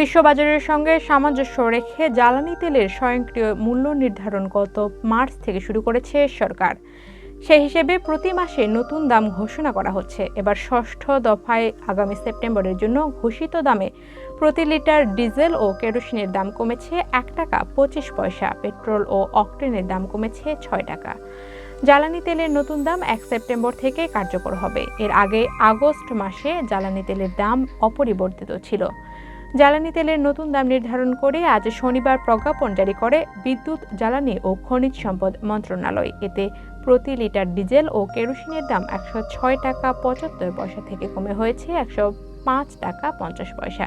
বিশ্ববাজারের সঙ্গে সামঞ্জস্য রেখে জ্বালানি তেলের স্বয়ংক্রিয় মূল্য নির্ধারণ গত মার্চ থেকে শুরু করেছে সরকার। সেই হিসেবে প্রতি মাসে নতুন দাম ঘোষণা করা হচ্ছে। এবার ষষ্ঠ দফায় আগামী সেপ্টেম্বরের জন্য ঘোষিত দামে প্রতি লিটার ডিজেল ও কেরোসিনের দাম কমেছে এক টাকা পঁচিশ পয়সা, পেট্রোল ও অকটেনের দাম কমেছে ছয় টাকা। জ্বালানি তেলের নতুন দাম এক সেপ্টেম্বর থেকে কার্যকর হবে। এর আগে আগস্ট মাসে জ্বালানি তেলের দাম অপরিবর্তিত ছিল। জ্বালানি তেলের নতুন দাম নির্ধারণ করে আজ শনিবার প্রজ্ঞাপন জারি করে বিদ্যুৎ, জ্বালানি ও খনিজ সম্পদ মন্ত্রণালয়। এতে প্রতি লিটার ডিজেল ও কেরোসিনের দাম একশো ছয় টাকা পঁচাত্তর পয়সা থেকে কমে হয়েছে একশো পাঁচ টাকা পঞ্চাশ পয়সা।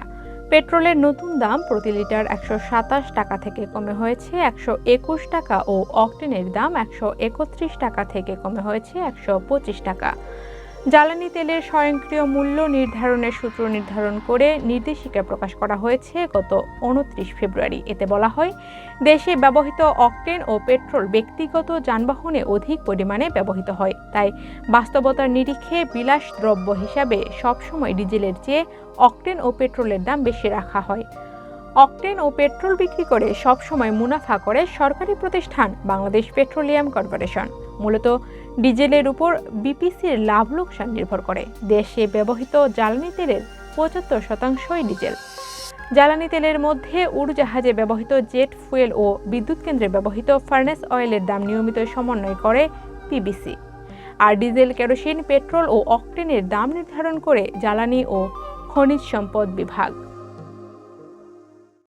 পেট্রোলের নতুন দাম প্রতি লিটার একশো সাতাশ টাকা থেকে কমে হয়েছে একশো একুশ টাকা ও অক্টেনের দাম একশো একত্রিশ টাকা থেকে কমে হয়েছে একশো পঁচিশ টাকা। জ্বালানি তেলের স্বয়ংক্রিয় মূল্য নির্ধারণের সূত্র নির্ধারণ করে নির্দেশিকা প্রকাশ করা হয়েছে গত উনত্রিশ ফেব্রুয়ারি। এতে বলা হয়, দেশে ব্যবহৃত অকটেন ও পেট্রোল ব্যক্তিগত যানবাহনে অধিক পরিমাণে ব্যবহৃত হয়। তাই বাস্তবতার নিরিখে বিলাস দ্রব্য হিসাবে সবসময় ডিজেলের চেয়ে অকটেন ও পেট্রোলের দাম বেশি রাখা হয়। অকটেন ও পেট্রোল বিক্রি করে সবসময় মুনাফা করে সরকারি প্রতিষ্ঠান বাংলাদেশ পেট্রোলিয়াম কর্পোরেশন। মূলত ডিজেলের উপর বিপিসির লাভ লোকসান নির্ভর করে। দেশে ব্যবহৃত জ্বালানি তেলের পঁচাত্তর শতাংশই ডিজেল। জ্বালানি তেলের মধ্যে উড়োজাহাজে ব্যবহৃত জেট ফুয়েল ও বিদ্যুৎ কেন্দ্রে ব্যবহৃত ফার্নেস অয়েলের দাম নিয়মিত সমন্বয় করে পিবিসি। আর ডিজেল, কেরোসিন, পেট্রোল ও অকটেনের দাম নির্ধারণ করে জ্বালানি ও খনিজ সম্পদ বিভাগ।